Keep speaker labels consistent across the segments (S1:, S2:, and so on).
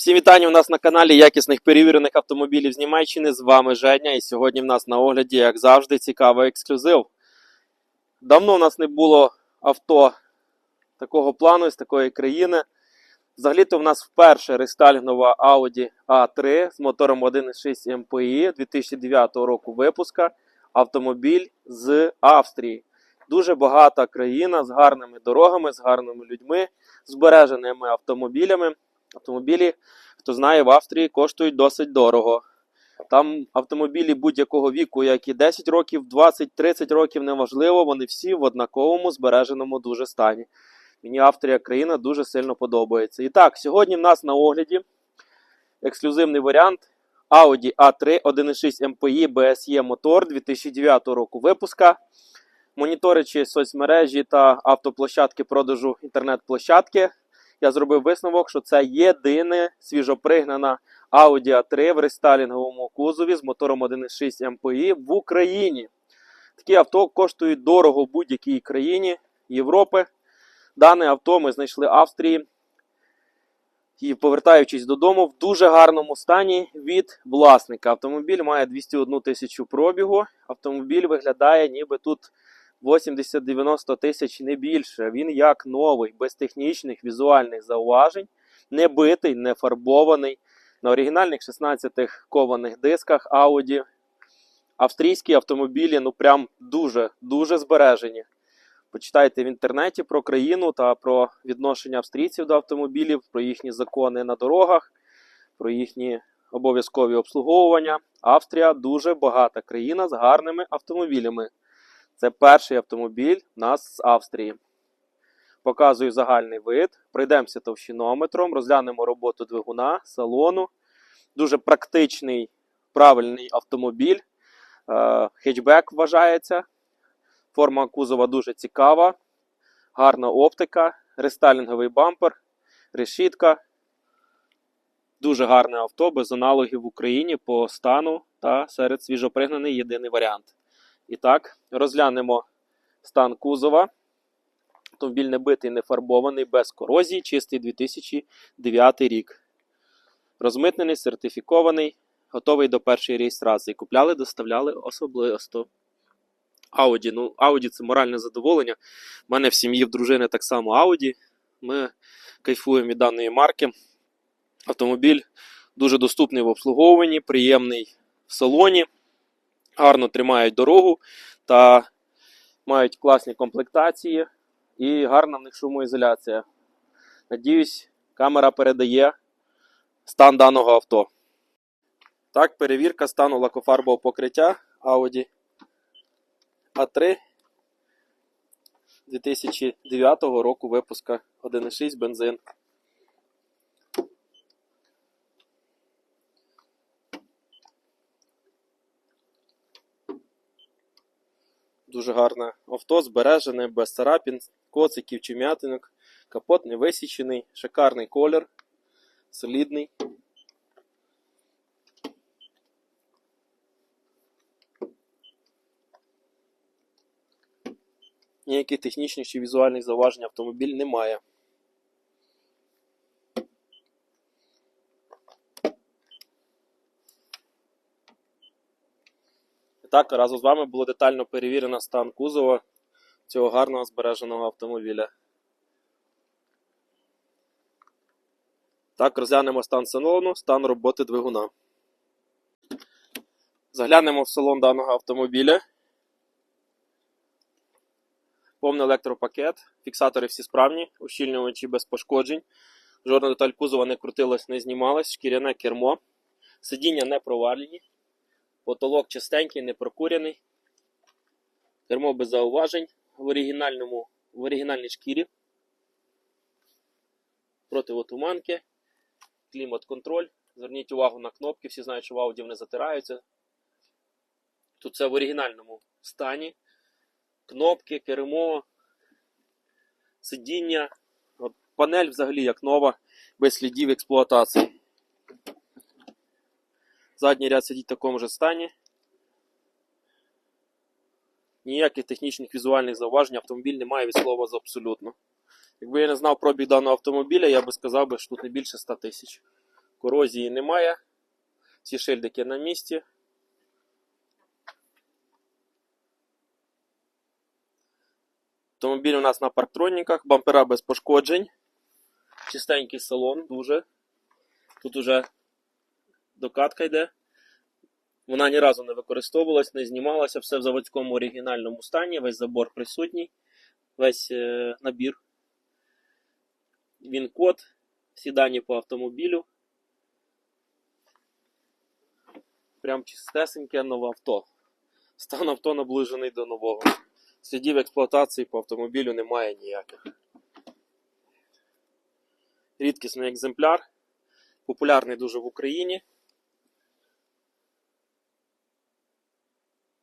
S1: Всі вітання у нас на каналі якісних перевірених автомобілів з Німеччини. З вами Женя. І сьогодні в нас на огляді, як завжди, цікавий ексклюзив. Давно у нас не було авто такого плану з такої країни. Взагалі-то в нас вперше рестайлінгова Audi A3 з мотором 1.6 MPI 2009 року випуска. Автомобіль з Австрії. Дуже багата країна з гарними дорогами, з гарними людьми, збереженими автомобілями. Автомобілі, хто знає, в Австрії коштують досить дорого. Там автомобілі будь-якого віку, як і 10 років, 20-30 років, неважливо, вони всі в однаковому збереженому дуже стані. Мені Австрія країна дуже сильно подобається. І так, сьогодні в нас на огляді ексклюзивний варіант Audi A3 1.6 MPI BSE мотор 2009 року випуска. Моніторичі соцмережі та автоплощадки продажу інтернет-площадки, я зробив висновок, що це єдине свіжопригнана Audi A3 в рестайлінговому кузові з мотором 1.6 MPI в Україні. Такі авто коштують дорого в будь-якій країні Європи. Дане авто ми знайшли в Австрії. І повертаючись додому, в дуже гарному стані від власника. Автомобіль має 201 тисячу пробігу. Автомобіль виглядає, ніби тут 80-90 тисяч не більше. Він як новий, без технічних візуальних зауважень, не битий, не фарбований. На оригінальних 16 кованих дисках Audi. Австрійські автомобілі ну прям дуже дуже збережені. Почитайте в інтернеті про країну та про відношення австрійців до автомобілів, про їхні закони на дорогах, про їхні обов'язкові обслуговування. Австрія дуже багата країна з гарними автомобілями. Це перший автомобіль у нас з Австрії. Показую загальний вид. Пройдемося товщинометром, розглянемо роботу двигуна, салону. Дуже практичний, правильний автомобіль. Е, Хетчбек вважається. Форма кузова дуже цікава. Гарна оптика, рестайлінговий бампер, решітка. Дуже гарне авто, без аналогів в Україні по стану та серед свіжопригнаний єдиний варіант. І так, розглянемо стан кузова. Автомобіль не битий, не фарбований, без корозії, чистий 2009 рік. Розмитнений, сертифікований, готовий до першої реєстрації. Купляли, доставляли особисто. Audi. Ну, Audi це моральне задоволення. У мене в сім'ї в дружини так само Audi. Ми кайфуємо від даної марки. Автомобіль дуже доступний в обслуговуванні, приємний в салоні гарно тримають дорогу та мають класні комплектації і гарна в них шумоізоляція. Надіюсь, камера передає стан даного авто. Так, перевірка стану лакофарбового покриття Audi A3 2009 року випуска 1.6 бензин. Дуже гарне авто, збережене, без царапін, коциків чи м'ятинок. Капот не висічений, шикарний колір, солідний. Ніяких технічних чи візуальних зауважень автомобіль не Так, разом з вами було детально перевірено стан кузова цього гарного збереженого автомобіля. Так, розглянемо стан салону, стан роботи двигуна. Заглянемо в салон даного автомобіля. Повний електропакет, фіксатори всі справні, ущільнювачі без пошкоджень. Жодна деталь кузова не крутилась, не знімалась, шкіряне кермо. Сидіння не провалені. Потолок чистенький, не прокурений. Кермо без зауважень в оригінальному, в оригінальній шкірі. Противотуманки, клімат-контроль. Зверніть увагу на кнопки, всі знають, що в Audi вони затираються. Тут це в оригінальному стані. Кнопки, кермо, сидіння. Панель взагалі як нова, без слідів експлуатації. Задній ряд сидить в такому ж стані. Ніяких технічних візуальних зауважень автомобіль не має від слова з абсолютно. Якби я не знав пробіг даного автомобіля, я би сказав, би, що тут не більше 100 тисяч. Корозії немає. Всі шильдики на місці. Автомобіль у нас на парктроніках, бампера без пошкоджень. Чистенький салон, дуже. Тут уже докатка йде. Вона ні разу не використовувалась, не знімалася, все в заводському оригінальному стані, весь забор присутній, весь е, набір. Він код, всі дані по автомобілю. Прям чистесеньке нове авто. Стан авто наближений до нового. Слідів експлуатації по автомобілю немає ніяких. Рідкісний екземпляр. Популярний дуже в Україні.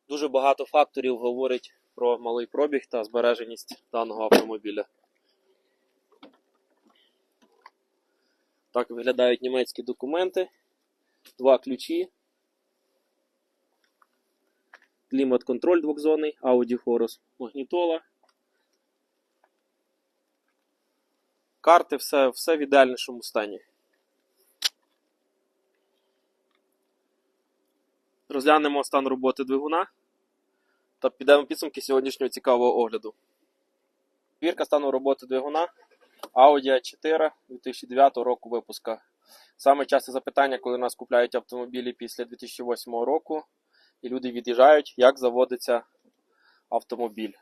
S1: Дуже багато факторів говорить про малий пробіг та збереженість даного автомобіля. Так виглядають німецькі документи. Два ключі. Клімат-контроль двохзонний, Audi Horus, магнітола. Карти, все, все в ідеальнішому стані. Розглянемо стан роботи двигуна та підемо підсумки сьогоднішнього цікавого огляду. Вірка стану роботи двигуна Audi A4 2009 року випуска. Саме часте запитання, коли нас купляють автомобілі після 2008 року, і люди від'їжджають, як заводиться автомобіль.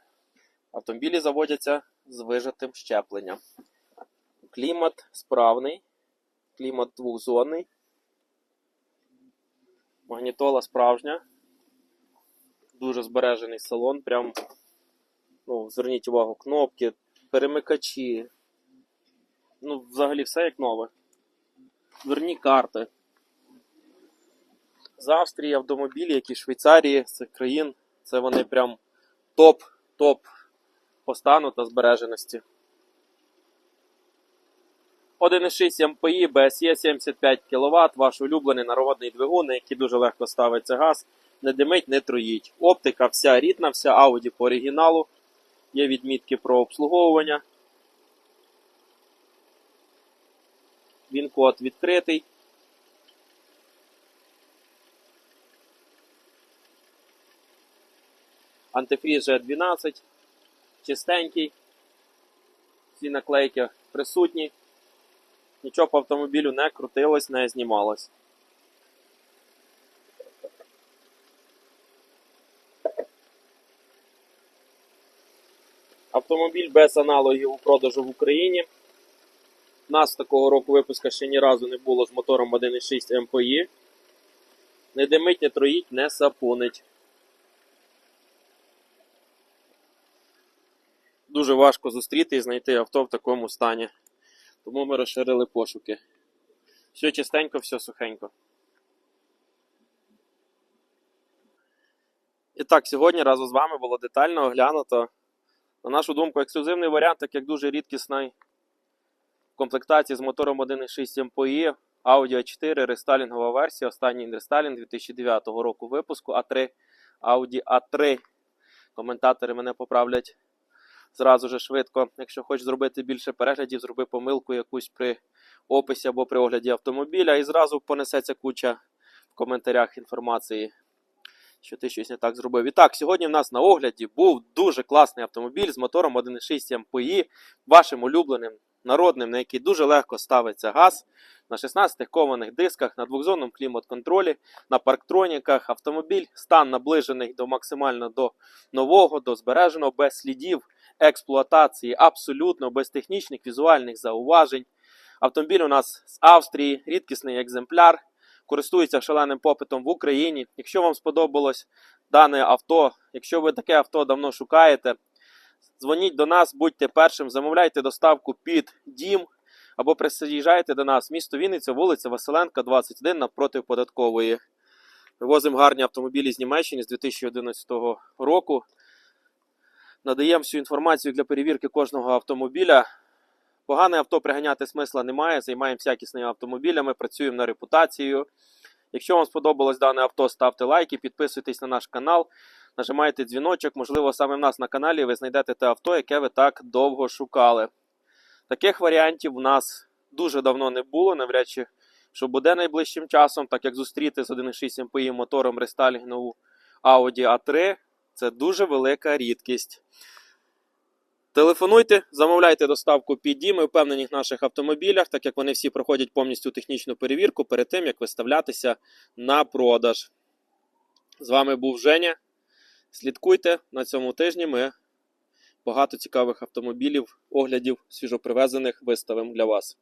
S1: Автомобілі заводяться з вижатим щепленням. Клімат справний, клімат двохзонний. Магнітола справжня. Дуже збережений салон. Прям, ну, зверніть увагу, кнопки, перемикачі. Ну, взагалі все як нове. Дверні карти. З Австрії автомобілі, які в Швейцарії, з цих країн, це вони прям топ, топ по стану та збереженості. 1,6 МПІ, BSE 75 кВт, ваш улюблений народний двигун, на який дуже легко ставиться газ. Не димить, не троїть. Оптика вся рідна, вся Audi по оригіналу. Є відмітки про обслуговування. Він код відкритий. Антифріз G12. Чистенький. Всі наклейки присутні. Нічого по автомобілю не крутилось, не знімалось. Автомобіль без аналогів у продажу в Україні. У нас такого року випуска ще ні разу не було з мотором 1.6 МПІ. Не димить, не троїть, не сапунить. Дуже важко зустріти і знайти авто в такому стані. Тому ми розширили пошуки. Все чистенько, все сухенько. І так, сьогодні разом з вами було детально оглянуто, на нашу думку, ексклюзивний варіант, так як дуже рідкісний в комплектації з мотором 1.6 МПІ, Audi A4, рестайлінгова версія, останній рестайлінг 2009 року випуску А3, Audi A3. Коментатори мене поправлять зразу же швидко. Якщо хочеш зробити більше переглядів, зроби помилку якусь при описі або при огляді автомобіля, і зразу понесеться куча в коментарях інформації, що ти щось не так зробив. І так, сьогодні в нас на огляді був дуже класний автомобіль з мотором 1.6 МПІ, вашим улюбленим народним, на який дуже легко ставиться газ. На 16 кованих дисках, на двохзонному клімат-контролі, на парктроніках. Автомобіль стан наближений до максимально до нового, до збереженого, без слідів експлуатації, абсолютно без технічних візуальних зауважень. Автомобіль у нас з Австрії, рідкісний екземпляр, користується шаленим попитом в Україні. Якщо вам сподобалось дане авто, якщо ви таке авто давно шукаєте, дзвоніть до нас, будьте першим, замовляйте доставку під дім або приїжджайте до нас, місто Вінниця, вулиця Василенка, 21 навпроти податкової. Вивозимо гарні автомобілі з Німеччини з 2011 року. Надаємо всю інформацію для перевірки кожного автомобіля. Погане авто приганяти смисла немає. Займаємося якісними автомобілями, працюємо на репутацію. Якщо вам сподобалось дане авто, ставте лайки, підписуйтесь на наш канал, нажимайте дзвіночок. Можливо, саме в нас на каналі ви знайдете те авто, яке ви так довго шукали. Таких варіантів у нас дуже давно не було, навряд чи що буде найближчим часом, так як зустріти з 1.6 MPI мотором рестайлінгову Audi A3 це дуже велика рідкість. Телефонуйте, замовляйте доставку PD. Ми впевнені в наших автомобілях, так як вони всі проходять повністю технічну перевірку перед тим, як виставлятися на продаж. З вами був Женя. Слідкуйте на цьому тижні. Ми багато цікавих автомобілів, оглядів свіжопривезених виставимо для вас.